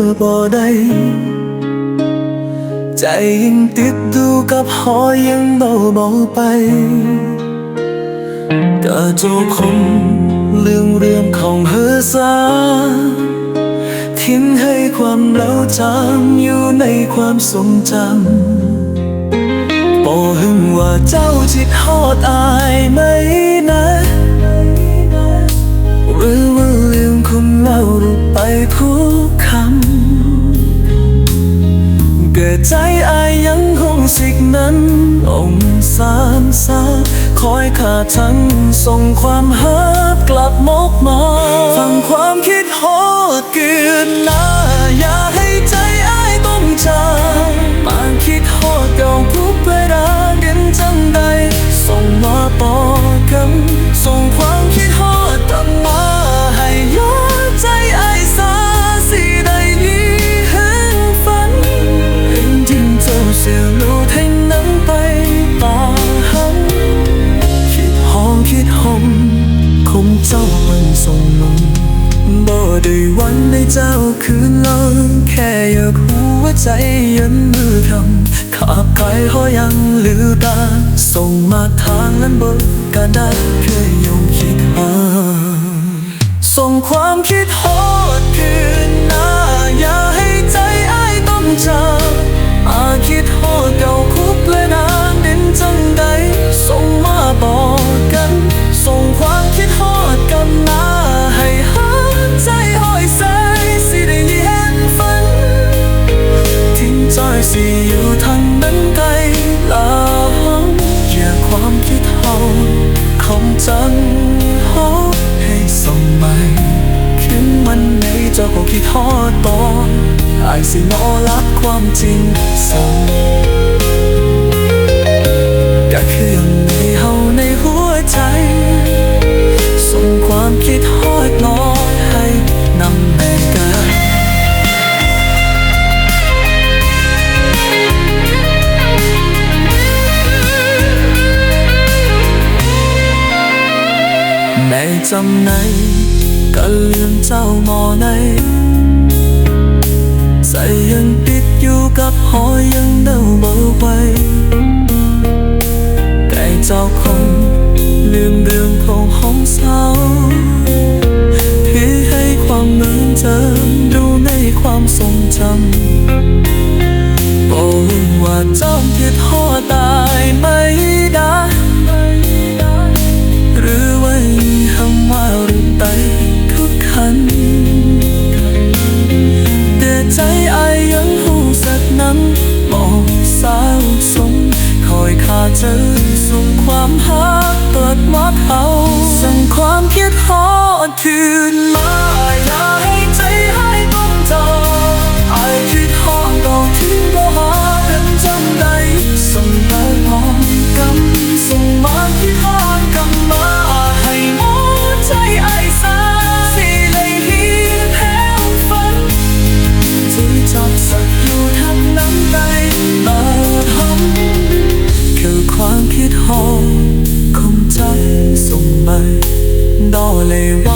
อบ่ได้ใจยังติดดูกับหอยังเบาเบาไป ก็โจ้คงเรื่องเรื่องของเฮอซาทิ้งให้ความเล่าจำอยู่ในความทรงจำบอกหึงว่าเจ้าจิตฮอดอาย ใจอายยังคงสิกนั้น องสานซาคอยขาดทั้งส่งความฮักกลับมกมา ฟังความคิดฮอดเกินหน้ายา ส่งลงบ่ได้วันในเจ้าคืนลังแค่อยากหัวใจยันมือทำขาบกายหอยังหลือตา ส่งมาทางนั้นบิการได้เพื่อยงคิดหาส่งความคิดหอดคืนหน้ายา คงจังฮอให้ส่งใหม่คืนมันในเจ้าก็คิดทอดตอนอายสินอรับความจริงส่งก็คือยัง ในจำในก็ลืมเจ้าหมอในใจยังติดอยู่กับหอยังเดาเบาไปแต่เจ้าคงลืมเรื่องของห้องเศร้าที่ให้ความเหมือนเดิมดูในความทรงจำบอกว่าเจ้าคิดหอตายไม่ สักนั้นบอกสางสมคอยขาเจอส่งความหักเปิด Only